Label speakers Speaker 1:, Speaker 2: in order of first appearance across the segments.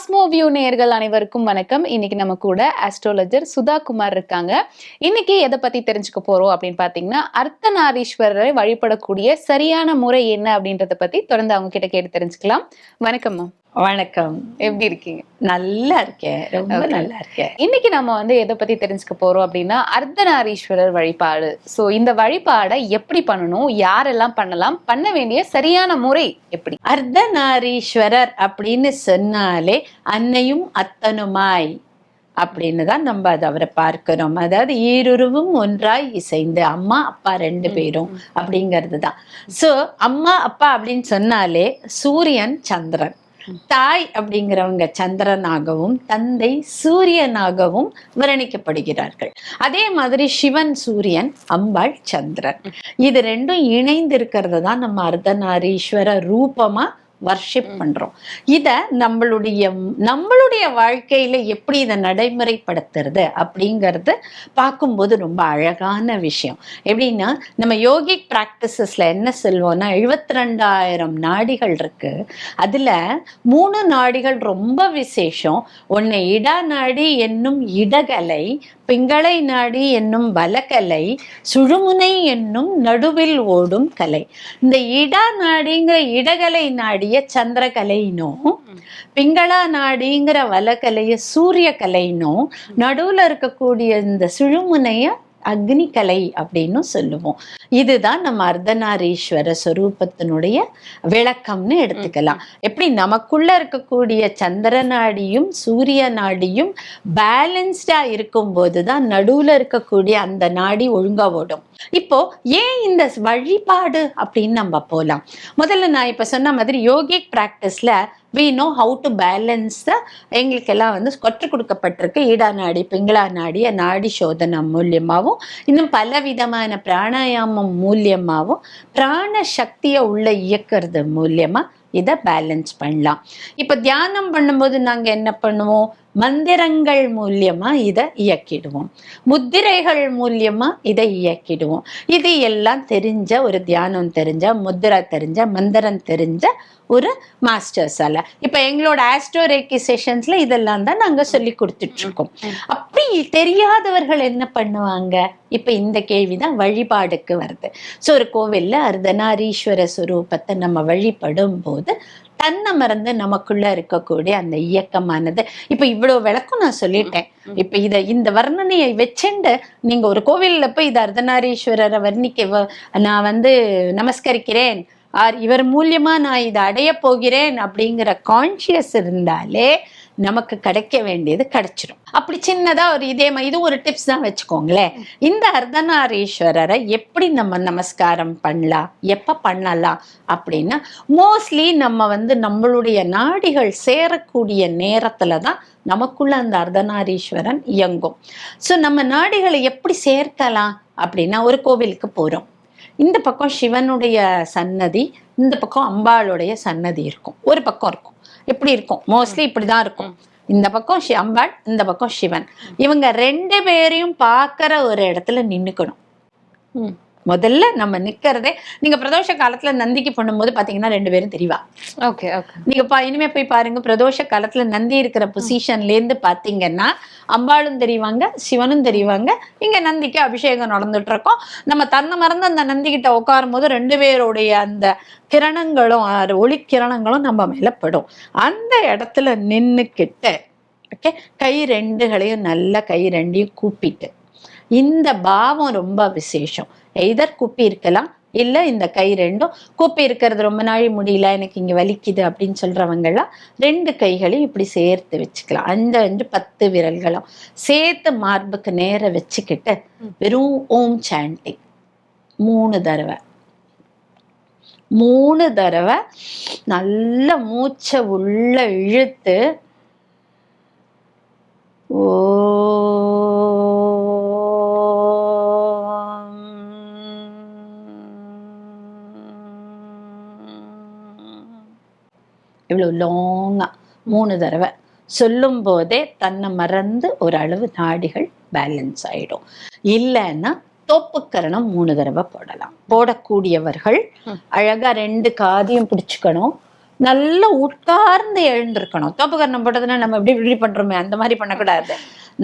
Speaker 1: Cosmo view நேயர்கள் அனைவருக்கும் வணக்கம். இன்னைக்கு நம்ம கூட அஸ்ட்ராலஜர் சுதா குமார் இருக்காங்க. இன்னைக்கு எதை பத்தி தெரிஞ்சுக்க போறோம் அப்படின்னு பாத்தீங்கன்னா அர்த்தநாரீஸ்வரரை வழிபடக்கூடிய சரியான முறை என்ன அப்படின்றத பத்தி தொடர்ந்து அவங்க கிட்ட கேட்டு தெரிஞ்சுக்கலாம். வணக்கம் மேம்
Speaker 2: வணக்கம்.
Speaker 1: எப்படி இருக்கீங்க?
Speaker 2: நல்லா இருக்கேன். ரொம்ப. நல்லா இருக்கேன்.
Speaker 1: இன்னைக்கு நம்ம வந்து எதை பத்தி தெரிஞ்சுக்க போறோம் அப்படின்னா அர்த்தநாரீஸ்வரர் வழிபாடு. சோ இந்த வழிபாடை எப்படி பண்ணணும்? யாரெல்லாம் பண்ணலாம்? பண்ண வேண்டிய சரியான முறை எப்படி?
Speaker 2: அர்த்தநாரீஸ்வரர் அப்படின்னு சொன்னாலே அன்னையும் அத்தனுமாய் அப்படின்னு தான் நம்ம அதை அவரை பார்க்கிறோம். அதாவது ஈருருவும் ஒன்றாய் இசைந்து அம்மா அப்பா ரெண்டு பேரும் அப்படிங்கிறது தான். ஸோ அம்மா அப்பா அப்படின்னு சொன்னாலே சூரியன் சந்திரன். தாய் அப்படிங்கிறவங்க சந்திரனாகவும் தந்தை சூரியனாகவும் வர்ணிக்கப்படுகிறார்கள். அதே மாதிரி சிவன் சூரியன் அம்பாள் சந்திரன். இது ரெண்டும் இணைந்து இருக்கிறது தான் நம்ம அர்த்தநாரீஸ்வர ரூபமா வர்ஷிப் பண்றோம். இத நம்மளுடைய நம்மளுடைய வாழ்க்கையில எப்படி இதை நடைமுறைப்படுத்துறது அப்படிங்கிறது பார்க்கும்போது ரொம்ப அழகான விஷயம். எப்படின்னா நம்ம யோகிக் ப்ராக்டிசஸ்ல என்ன சொல்வோம்னா எழுபத்தி ரெண்டாயிரம் நாடிகள் இருக்கு. அதுல மூணு நாடிகள் ரொம்ப விசேஷம். ஒன்று இடா நாடி என்னும் இடகலை பிங்களை நாடி என்னும் வலக்கலை சுழுமுனை என்னும் நடுவில் ஓடும் கலை. இந்த இடா நாடிங்கிற இடகலை நாடிய சந்திரகலைனும் பிங்களா நாடிங்கிற வலக்கலைய சூரிய கலைனும் நடுவுல இருக்கக்கூடிய இந்த சுழுமுனைய அக்னி கலை அப்படின்னு சொல்லுவோம். இதுதான் நம்ம அர்த்தநாரீஸ்வர சொரூபத்தினுடைய விளக்கம்னு எடுத்துக்கலாம். எப்படி நமக்குள்ள இருக்கக்கூடிய சந்திர நாடியும் சூரிய நாடியும் பேலன்ஸ்டா இருக்கும்போது தான் நடுவுல இருக்கக்கூடிய அந்த நாடி ஒழுங்கா ஓடும். இப்போ ஏன் இந்த வழிபாடு அப்படின்னு நம்ம போலாம்? முதல்ல நான் இப்ப சொன்ன மாதிரி yogic பிராக்டிஸ்ல we know how to balance the எங்களுக்கெல்லாம் வந்து கற்றுக் கொடுக்கப்பட்டிருக்கு. ஈடா நாடி பிங்களா நாடிய நாடி சோதனம் மூலியமாகவும் இன்னும் பல விதமான பிராணாயாமம் மூலியமாகவும் பிராண சக்தியை உள்ள இயக்கிறது மூலியமா இதை பேலன்ஸ் பண்ணலாம். இப்போ தியானம் பண்ணும்போது நாங்கள் என்ன பண்ணுவோம்? மந்திரங்கள் மூலியமா இதை இயக்கிடுவோம். முத்திரைகள் மூலியமா இதை இயக்கிடுவோம். இது எல்லாம் தெரிஞ்ச ஒரு தியானம் தெரிஞ்ச முத்திரை தெரிஞ்ச மந்திரம் தெரிஞ்ச ஒரு மாஸ்டர்ஸால இப்போ எங்களோட ஆஸ்ட்ரோரேக்கி செஷன்ஸ்ல இதெல்லாம் தான் நாங்க சொல்லி கொடுத்துட்டு இருக்கோம் அப்படி தெரியாதவர்கள் என்ன பண்ணுவாங்க? இப்ப இந்த கேள்விதான் வழிபாடுக்கு வருது. ஸோ ஒரு கோவில்ல அர்த்தநாரீஸ்வர சுரூபத்தை நம்ம வழிபடும் போது தன்னை மறந்து நமக்குள்ள இருக்கக்கூடிய அந்த இயக்கமானது. இப்ப இவ்வளவு விளக்கம் நான் சொல்லிட்டேன். இப்ப இத இந்த வர்ணனையை வச்சுண்டு நீங்க ஒரு கோவில்ல போய் இது அர்த்தநாரீஸ்வரரை வர்ணிக்க நான் வந்து நமஸ்கரிக்கிறேன். ஆர் இவர் மூலியமா நான் இதை அடைய போகிறேன் அப்படிங்கிற கான்சியஸ் இருந்தாலே நமக்கு கிடைக்க வேண்டியது கிடைச்சிடும் அப்படி சின்னதா ஒரு இதே மாதிரி இது ஒரு டிப்ஸ் தான் வச்சுக்கோங்களேன். இந்த அர்த்தநாரீஸ்வரரை எப்படி நம்ம நமஸ்காரம் பண்ணலாம்? எப்ப பண்ணலாம்? அப்படின்னா மோஸ்ட்லி நம்ம வந்து நம்மளுடைய நாடிகள் சேரக்கூடிய நேரத்துல தான் நமக்குள்ள அந்த அர்த்தநாரீஸ்வரன் இயங்கும். ஸோ நம்ம நாடிகளை எப்படி சேர்க்கலாம்? அப்படின்னா ஒரு கோவிலுக்கு போறோம். இந்த பக்கம் சிவனுடைய சன்னதி இந்த பக்கம் அம்பாளுடைய சன்னதி இருக்கும். ஒரு பக்கம் இருக்கும். எப்படி இருக்கும்? மோஸ்ட்லி இப்படிதான் இருக்கும். இந்த பக்கம் ஷி- அம்பாள் இந்த பக்கம் சிவன். இவங்க ரெண்டு பேரையும் பார்க்கற ஒரு இடத்துல நின்னுக்கணும்.
Speaker 1: ம்.
Speaker 2: முதல்ல நம்ம நிக்கிறதே நீங்க பிரதோஷ காலத்துல நந்திக்கு பண்ணும்போது பாத்தீங்கன்னா ரெண்டு பேரும் தெரியவா
Speaker 1: ஓகே ஓகே.
Speaker 2: நீங்க பா இனிமே போய் பாருங்க பிரதோஷ காலத்துல நந்தி இருக்கிற பொசிஷன்ல இருந்து பாத்தீங்கன்னா அம்பாளும் தெரிவாங்க சிவனும் தெரிவாங்க இங்க நந்திக்கு அபிஷேகம் நடந்துட்டு இருக்கோம் நம்ம தன்னை மறந்து அந்த நந்தி கிட்ட உட்காரும் போது ரெண்டு பேருடைய அந்த கிரணங்களும் ஒளி கிரணங்களும் நம்ம மேல படும். அந்த இடத்துல நின்னுக்கிட்டு ஓகே கை ரெண்டுகளையும் நல்ல கை ரெண்டையும் கூப்பிட்டு இந்த பாவம் ரொம்ப விசேஷம். எய்தர் கூப்பி இருக்கலாம். இல்ல இந்த கை ரெண்டும். கூப்பி இருக்கிறது ரொம்ப நாள் முடியல எனக்கு இங்க வலிக்குது அப்படின்னு சொல்றவங்கலாம் ரெண்டு கைகளையும் இப்படி சேர்த்து வச்சுக்கலாம். அஞ்சு அஞ்சு பத்து விரல்களும் சேர்த்து மார்புக்கு நேர வச்சுக்கிட்டு வெறும் ஓம் சாண்டிங் மூணு தடவை. மூணு தடவை நல்ல மூச்சை உள்ள இழுத்து இவ்வளோ லாங்கா மூணு தடவை சொல்லும் போதே தன்னை மறந்து ஒரு அளவு நாடிகள் பேலன்ஸ் ஆயிடும். இல்லைன்னா தோப்புக்கரணம் மூணு தடவை போடலாம். போடக்கூடியவர்கள். அழகா ரெண்டு காதையும் பிடிச்சுக்கணும். நல்லா உட்கார்ந்து எழுந்திருக்கணும். தோப்புக்கரணம் போட்டதுன்னா நம்ம இப்படி இப்படி பண்றோமே அந்த மாதிரி பண்ணக்கூடாது.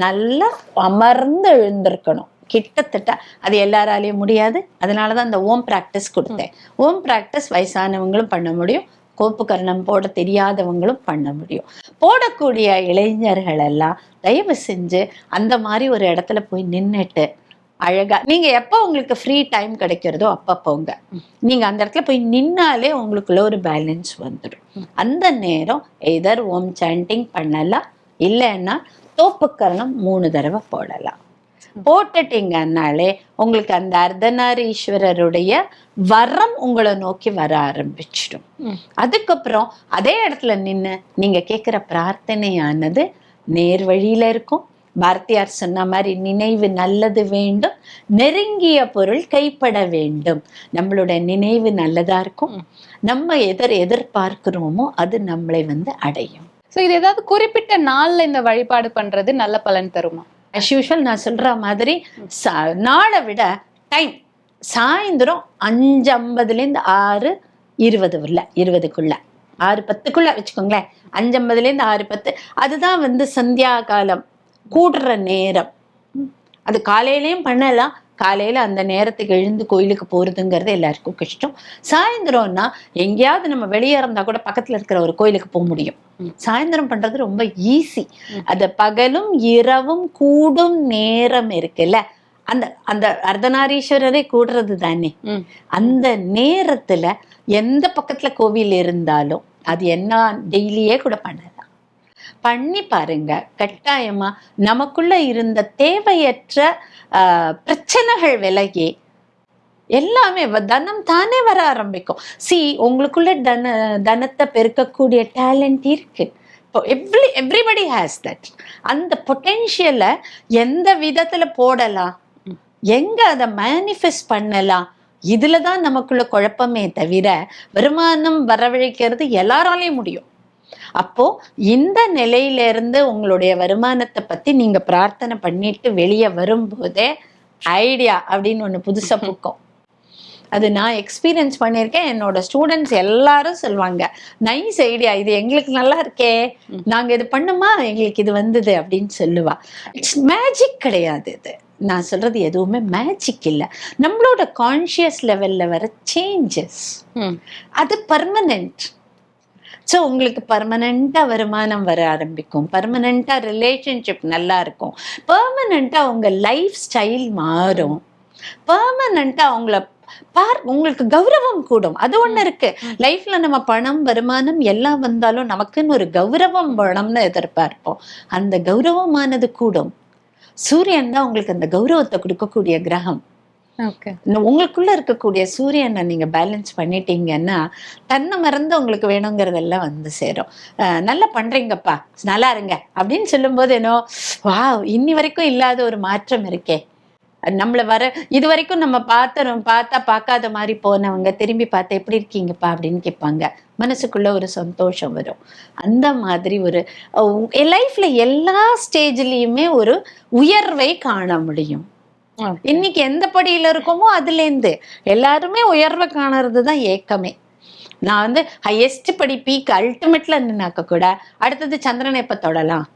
Speaker 2: நல்லா அமர்ந்து எழுந்திருக்கணும். கிட்டத்தட்ட அது எல்லாராலையும் முடியாது. அதனால தான் அந்த ஓம் ப்ராக்டிஸ் கொடுத்தேன். ஓம் ப்ராக்டிஸ் வயசானவங்களும் பண்ண முடியும். கோப்பு கரணம் போட தெரியாதவங்களும் பண்ண முடியும். போடக்கூடிய இளைஞர்கள் எல்லாம் தயவு செஞ்சு அந்த மாதிரி ஒரு இடத்துல போய் நின்னுட்டு அழகா நீங்க எப்போ உங்களுக்கு ஃப்ரீ டைம் கிடைக்கிறதோ அப்ப போங்க. நீங்க அந்த இடத்துல போய் நின்னாலே உங்களுக்குள்ள ஒரு பேலன்ஸ் வந்துடும். அந்த நேரம் எதர் ஓம் சாண்டிங் பண்ணலாம் இல்லைன்னா தோப்புக்கரணம் மூணு தடவை போடலாம். போட்டுட்டீங்கன்னாலே உங்களுக்கு அந்த அர்த்தநாரீஸ்வரருடைய வரம் உங்களை நோக்கி வர ஆரம்பிச்சிடும். அதுக்கப்புறம் அதே இடத்துல நின்று நீங்க கேட்குற பிரார்த்தனையானது நேர் வழியில இருக்கும். பாரதியார் சொன்ன மாதிரி நினைவு நல்லது வேண்டும். நெருங்கிய பொருள் கைப்பட வேண்டும். நம்மளோட நினைவு நல்லதா இருக்கும். நம்ம எதிர் எதிர்பார்க்கிறோமோ அது நம்மளை வந்து அடையும்.
Speaker 1: இது ஏதாவது குறிப்பிட்ட நாள்ல இந்த வழிபாடு பண்றது நல்ல பலன் தருமா?
Speaker 2: அஸ் யூஷுவல் நான் சொல்ற மாதிரி சா- நாளை விட டைம் சாயந்தரம் அஞ்சு ஐம்பதுலேருந்து ஆறு இருபது உள்ள இருபதுக்குள்ள. ஆறு பத்துக்குள்ள வச்சுக்கோங்களேன். அஞ்சு ஐம்பதுலேருந்து ஆறு பத்து. அதுதான் வந்து சந்தியா காலம் கூடுற நேரம். அது காலையிலையும் பண்ணலாம் காலையில அந்த நேரத்துக்கு எழுந்து கோயிலுக்கு போறதுங்கிறது எல்லாருக்கும் கஷ்டம். சாயந்தரம்னா எங்கேயாவது நம்ம வெளியே இருந்தா கூட பக்கத்துல இருக்கிற ஒரு கோயிலுக்கு போக முடியும். சாயந்தரம் பண்றது ரொம்ப ஈஸி. அது பகலும் இரவும் கூடும் நேரம் இருக்குல்ல? அந்த அந்த அர்த்தநாரீஸ்வரரே கூடுறது தானே. அந்த நேரத்துல எந்த பக்கத்துல கோவில் இருந்தாலும் அது என்ன டெய்லியே கூட பண்ணலாம். பண்ணி பாருங்க. கட்டாயமா நமக்குள்ள இருந்த தேவையற்ற பிரச்சனைகள் விலகி எல்லாமே வ- தனம் தானே வர ஆரம்பிக்கும். சி உங்களுக்குள்ள தன தனத்தை பெருக்கக்கூடிய டேலண்ட் இருக்கு. இப்போ எவ்ரி எவ்ரிபடி ஹேஸ் தட் அந்த பொட்டென்ஷியலை எந்த விதத்தில் போடலாம்? எங்கே அதை மேனிஃபெஸ்ட் பண்ணலாம்? இதில் தான் நமக்குள்ள குழப்பமே தவிர வருமானம் வரவழைக்கிறது எல்லாராலையும் முடியும். அப்போ இந்த நிலையில இருந்து உங்களுடைய வருமானத்தை பத்தி நீங்க பிரார்த்தனை பண்ணிட்டு வெளியே வரும்போதே ஐடியா அப்படின்னு ஒண்ணு புதுசா புக்கும். அது நான் எக்ஸ்பீரியன்ஸ் பண்ணியிருக்கேன். என்னோட ஸ்டூடெண்ட்ஸ் எல்லாரும் சொல்லுவாங்க நைஸ் ஐடியா இது எங்களுக்கு நல்லா இருக்கே.
Speaker 1: ம்.
Speaker 2: நாங்க இது பண்ணுமா? எங்களுக்கு இது வந்தது. அப்படின்னு சொல்லுவா. இட்ஸ் மேஜிக் கிடையாது இது. நான் சொல்றது எதுவுமே மேஜிக் இல்லை. நம்மளோட கான்ஷியஸ் லெவல்ல வர சேஞ்சஸ். அது பர்மனெண்ட் ஸோ உங்களுக்கு பர்மனெண்ட்டாக வருமானம் வர ஆரம்பிக்கும். பர்மனெண்ட்டாக ரிலேஷன்ஷிப் நல்லா இருக்கும். பர்மனெண்ட்டாக உங்கள் லைஃப் ஸ்டைல் மாறும். பர்மனெண்ட்டாக அவங்கள பார் உங்களுக்கு கௌரவம் கூடும். அது ஒண்ணு இருக்கு. லைஃப்ல நம்ம பணம் வருமானம் எல்லாம் வந்தாலும் நமக்குன்னு ஒரு கௌரவம் வேணும்னு எதிர்பார்ப்போம். அந்த கௌரவமானது கூடும். சூரியன் தான் உங்களுக்கு அந்த கௌரவத்தை கொடுக்கக்கூடிய கிரகம். உங்களுக்குள்ள இருக்கக்கூடிய சூரியனை நீங்க பேலன்ஸ் பண்ணிட்டீங்கன்னா தன்னை மறந்து உங்களுக்கு வேணுங்கிறதெல்லாம் வந்து சேரும். நல்லா பண்றீங்கப்பா நல்லா இருங்க. அப்படின்னு சொல்லும்போது என்னோ வாவ் இன்னி வரைக்கும் இல்லாத ஒரு மாற்றம் இருக்கே. நம்மளை நம்மள வர இது வரைக்கும் நம்ம பார்த்தோம் பார்த்தா பார்க்காத மாதிரி போனவங்க திரும்பி பார்த்தா எப்படி இருக்கீங்கப்பா? அப்படின்னு கேட்பாங்க. மனசுக்குள்ள ஒரு சந்தோஷம் வரும். அந்த மாதிரி ஒரு லைஃப்ல எல்லா ஸ்டேஜ்லயுமே ஒரு உயர்வை காண முடியும். இன்னைக்கு எந்த படியில இருக்கோமோ அதுலேருந்து எல்லாருமே உயர்வை காணறது தான் ஏக்கமே. நான் வந்து ஹையஸ்ட் படி பீக் அல்டிமேட்ல நின்னாக்க கூட அடுத்தது சந்திரனை எப்ப தொடலாம்.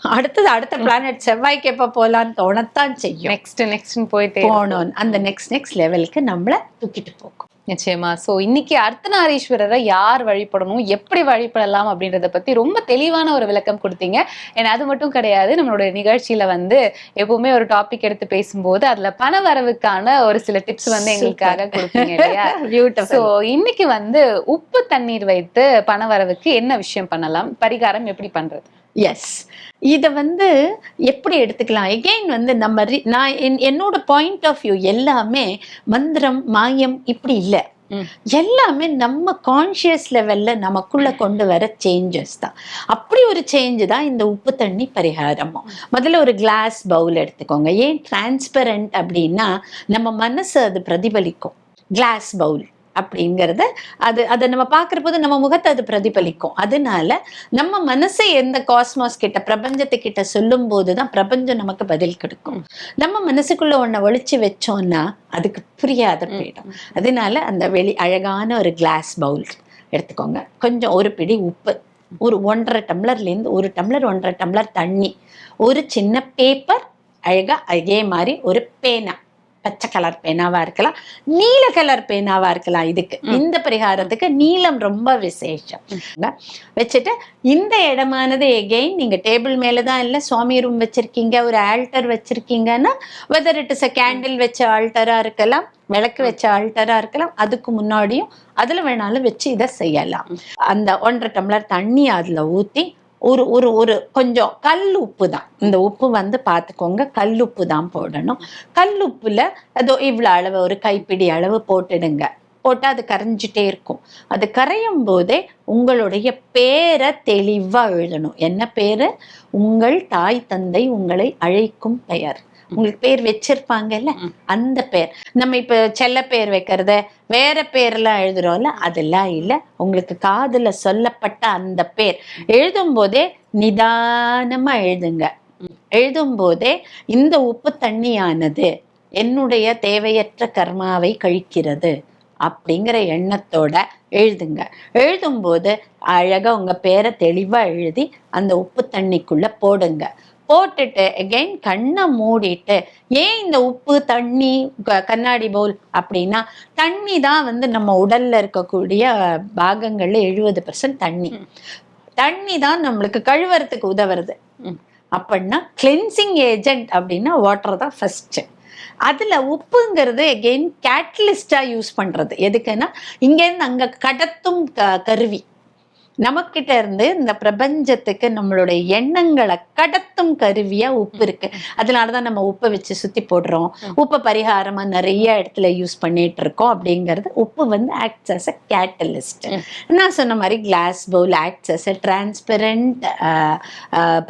Speaker 2: அடுத்தது அடுத்த பிளானட் செவ்வாய்க்கு எப்ப போலான்னு தோணத்தான் செய்யும்.
Speaker 1: நெக்ஸ்ட் நெக்ஸ்ட் போயிட்டே
Speaker 2: போனோம். அந்த நெக்ஸ்ட் நெக்ஸ்ட் லெவலுக்கு நம்மள தூக்கிட்டு போகும்.
Speaker 1: நிச்சயமா. சோ இன்னைக்கு அர்த்தநாரீஸ்வரரை யார் வழிபடணும் எப்படி வழிபடலாம் அப்படின்றத பத்தி ரொம்ப தெளிவான ஒரு விளக்கம் கொடுத்தீங்க. ஏன்னா அது மட்டும் கிடையாது. நம்மளோட நிகழ்ச்சியில வந்து எப்பவுமே ஒரு டாபிக் எடுத்து பேசும்போது அதுல பண வரவுக்கான ஒரு சில டிப்ஸ் வந்து எங்களுக்காக கொடுப்பீங்க இல்லையா?
Speaker 2: பியூட்டிஃபுல்
Speaker 1: இன்னைக்கு வந்து உப்பு தண்ணீர் வைத்து பண வரவுக்கு என்ன விஷயம் பண்ணலாம்? பரிகாரம் எப்படி பண்றது?
Speaker 2: எஸ் இத வந்து எப்படி எடுத்துக்கலாம்? எகெயின் வந்து நம்ம நான் என்- என்னோட பாயிண்ட் ஆஃப் வியூ எல்லாமே மந்திரம் மாயம் இப்படி இல்லை. எல்லாமே நம்ம கான்ஷியஸ் லெவல்ல நமக்குள்ள கொண்டு வர சேஞ்சஸ் தான். அப்படி ஒரு சேஞ்ச் தான் இந்த உப்பு தண்ணி பரிகாரமும். முதல்ல ஒரு கிளாஸ் பவுல் எடுத்துக்கோங்க. ஏன் டிரான்ஸ்பரண்ட் அப்படின்னா நம்ம மனசு அது பிரதிபலிக்கும். கிளாஸ் பவுல் அப்படிங்கிறத அது அதை நம்ம பார்க்குற போது நம்ம முகத்தை அது பிரதிபலிக்கும். அதனால நம்ம மனசை எந்த காஸ்மாஸ் கிட்ட பிரபஞ்சத்துக்கிட்ட சொல்லும் போது தான் பிரபஞ்சம் நமக்கு பதில் கொடுக்கும். நம்ம மனசுக்குள்ள ஒன்றை ஒளிச்சு வச்சோம்னா அதுக்கு புரியாத போயிடும். அதனால அந்த வெளி அழகான ஒரு கிளாஸ் பவுல் எடுத்துக்கோங்க. கொஞ்சம் ஒரு பிடி உப்பு ஒரு ஒன்றரை டம்ளர்லேருந்து ஒரு டம்ளர் ஒன்றரை டம்ளர் தண்ணி ஒரு சின்ன பேப்பர் அழகா அதே மாதிரி ஒரு பேனா. பச்சை கலர் பேனாவா இருக்கலாம் நீல கலர் பேனாவா இருக்கலாம் இதுக்கு. இந்த பரிகாரத்துக்கு நீலம் ரொம்ப விசேஷம். வச்சுட்டு இந்த இடமானது எகெயின் நீங்க டேபிள் மேல தான் இல்ல சுவாமி ரூம் வச்சிருக்கீங்க ஒரு altar வச்சிருக்கீங்கன்னா whether it is a candle வச்ச ஆல்டரா இருக்கலாம் விளக்கு வச்ச ஆல்டரா இருக்கலாம் அதுக்கு முன்னாடியும் அதுல வேணாலும் வச்சு இதை செய்யலாம். அந்த ஒன்றரை டம்ளர் தண்ணி அதுல ஊத்தி ஒரு ஒரு ஒரு கொஞ்சம் கல் உப்பு தான். இந்த உப்பு வந்து பார்த்துக்கோங்க கல் உப்பு தான் போடணும். கல் உப்புல அதோ இவ்வளோ அளவு ஒரு கைப்பிடி அளவு போட்டுடுங்க. போட்டால் அது கரைஞ்சிட்டே இருக்கும். அது கரையும் போதே உங்களுடைய பேரை தெளிவாக எழுதணும். என்ன பேர்? உங்கள் தாய் தந்தை உங்களை அழைக்கும் பெயர். உங்களுக்கு பேர் வச்சிருப்பாங்கல்ல? அந்த பேர். நம்ம இப்ப செல்ல பேர் வைக்கிறத வேற பேர்லாம் எழுதுறோம்ல? அதெல்லாம் இல்லை. உங்களுக்கு காதுல சொல்லப்பட்ட அந்த பேர். எழுதும் போதே நிதானமா எழுதுங்க. எழுதும் போதே இந்த உப்பு தண்ணியானது என்னுடைய தேவையற்ற கர்மாவை கழிக்கிறது அப்படிங்கிற எண்ணத்தோட எழுதுங்க. எழுதும்போது அழகா உங்க பேரை தெளிவா எழுதி அந்த உப்பு தண்ணிக்குள்ள போடுங்க. போட்டுட்டு அகைன் கண்ணை மூடிட்டு ஏன் இந்த உப்பு தண்ணி கண்ணாடி பவுல் அப்படின்னா தண்ணி தான் வந்து நம்ம உடல்ல இருக்கக்கூடிய பாகங்கள்ல எழுபது தண்ணி. தண்ணி தான் நம்மளுக்கு கழுவுறதுக்கு உதவுறது. அப்படின்னா கிளென்சிங் ஏஜென்ட் அப்படின்னா வாட்டர் தான் ஃபர்ஸ்ட் அதுல உப்புங்கிறது எகெயின் கேட்டலிஸ்டா யூஸ் பண்றது. எதுக்குன்னா இங்கேருந்து அங்க கடத்தும் க- கருவி. நமக்கிட்ட இருந்து இந்த பிரபஞ்சத்துக்கு நம்மளுடைய எண்ணங்களை கடத்தும் கருவியா உப்பு இருக்கு. அதனாலதான் நம்ம உப்பை வச்சு சுத்தி போடுறோம். உப்பை பரிகாரமா நிறைய இடத்துல யூஸ் பண்ணிட்டு இருக்கோம் அப்படிங்கிறது உப்பு வந்து ஆக்ட்ஸ் அஸ் அ கேட்டலிஸ்ட் நான் சொன்ன மாதிரி glass bowl acts as a transparent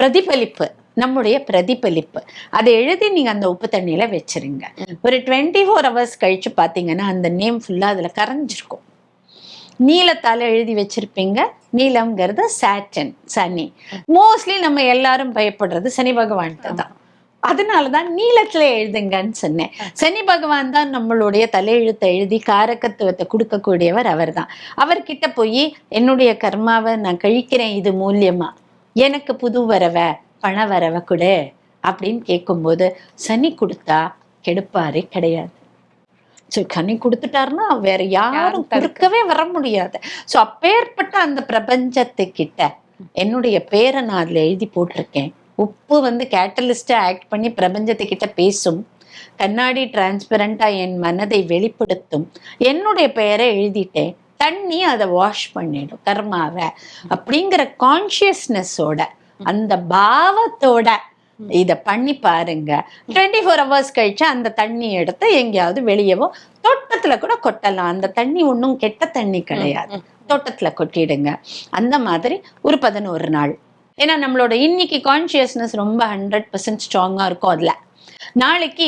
Speaker 2: பிரதிபலிப்பு நம்முடைய பிரதிபலிப்பு. அதை எழுதி நீங்க அந்த உப்பு தண்ணியில வச்சிருங்க. ஒரு டுவெண்ட்டி ஃபோர் ஹவர்ஸ் கழிச்சு பாத்தீங்கன்னா அந்த நேம் ஃபுல்லா அதுல கரைஞ்சிருக்கும். நீலத்தால எழுதி வச்சிருப்பீங்க. நீலம்ங்கிறது சாட்டன் சனி. மோஸ்ட்லி நம்ம எல்லாரும் பயப்படுறது சனி பகவான்கிட்ட தான். அதனாலதான் நீளத்தில் எழுதுங்கன்னு சொன்னேன். சனி பகவான் தான் நம்மளுடைய தலையெழுத்தை எழுதி காரகத்துவத்தை கொடுக்கக்கூடியவர் அவர்தான். அவர்கிட்ட போய் என்னுடைய கர்மாவை நான் கழிக்கிறேன் இது மூலியமா. எனக்கு புது வரவ பண வரவை கொடு. அப்படின்னு கேட்கும்போது சனி கொடுத்தா கெடுப்பாரே கிடையாது. ஸோ கனி கொடுத்துட்டாருன்னா வேற யாரும் கொடுக்கவே வர முடியாது. ஸோ அப்பேற்பட்ட அந்த பிரபஞ்சத்துக்கிட்ட என்னுடைய பேரை நான் அதுல எழுதி போட்டிருக்கேன். உப்பு வந்து கேட்டலிஸ்டா ஆக்ட் பண்ணி பிரபஞ்சத்துக்கிட்ட பேசும். கண்ணாடி டிரான்ஸ்பரண்டா என் மனதை வெளிப்படுத்தும். என்னுடைய பெயரை எழுதிட்டேன். தண்ணி அதை வாஷ் பண்ணிடும். கர்மாவை. அப்படிங்கிற கான்சியஸ்னஸோட அந்த பாவத்தோட இத பண்ணி பாருங்க. டுவெண்ட்டி ஃபோர் ஹவர்ஸ் கழிச்சு அந்த தண்ணி எடுத்து எங்கேயாவது வெளியவோ தோட்டத்துல கூட கொட்டலாம். அந்த தண்ணி ஒன்றும் கெட்ட தண்ணி கிடையாது. தோட்டத்துல கொட்டிடுங்க. அந்த மாதிரி ஒரு பதினோரு நாள். ஏன்னா நம்மளோட இன்னைக்கு கான்சியஸ்னஸ் ரொம்ப ஹண்ட்ரட் பர்சன்ட் ஸ்ட்ராங்கா இருக்கும் அதுல. நாளைக்கு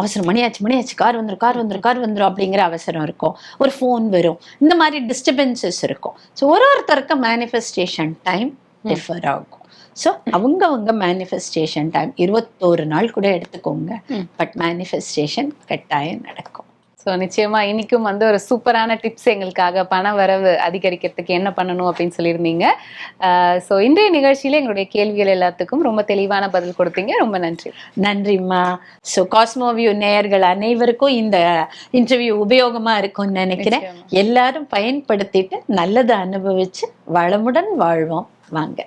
Speaker 2: அவசரம் மணியாச்சு மணியாச்சு கார் வந்துரும் கார் வந்துரும் கார் வந்துரும் அப்படிங்கிற அவசரம் இருக்கும். ஒரு ஃபோன் வரும். இந்த மாதிரி டிஸ்டர்பன்சஸ் இருக்கும். ஸோ ஒரு ஒருத்தருக்கு மேனிஃபெஸ்டேஷன் டைம் டிஃபர் ஆகும். ஸோ அவங்கவங்க மேனிஃபெஸ்டேஷன் டைம் இருபத்தோரு நாள் கூட எடுத்துக்கோங்க. பட் மேனிஃபெஸ்டேஷன் கட்டாயம் நடக்கும்.
Speaker 1: ஸோ நிச்சயமா இன்னைக்கும் வந்து ஒரு சூப்பரான டிப்ஸ் எங்களுக்காக பண வரவு அதிகரிக்கிறதுக்கு என்ன பண்ணணும் அப்படின்னு சொல்லியிருந்தீங்க. ஸோ இன்றைய நிகழ்ச்சியில எங்களுடைய கேள்விகள் எல்லாத்துக்கும் ரொம்ப தெளிவான பதில் கொடுத்தீங்க. ரொம்ப நன்றி.
Speaker 2: நன்றிம்மா. ஸோ காஸ்மோவியூ நேயர்கள் அனைவருக்கும் இந்த இன்டர்வியூ உபயோகமா இருக்கும்னு நினைக்கிறேன். எல்லாரும் பயன்படுத்திட்டு நல்லதை அனுபவிச்சு வளமுடன் வாழ்வோம். வாங்க.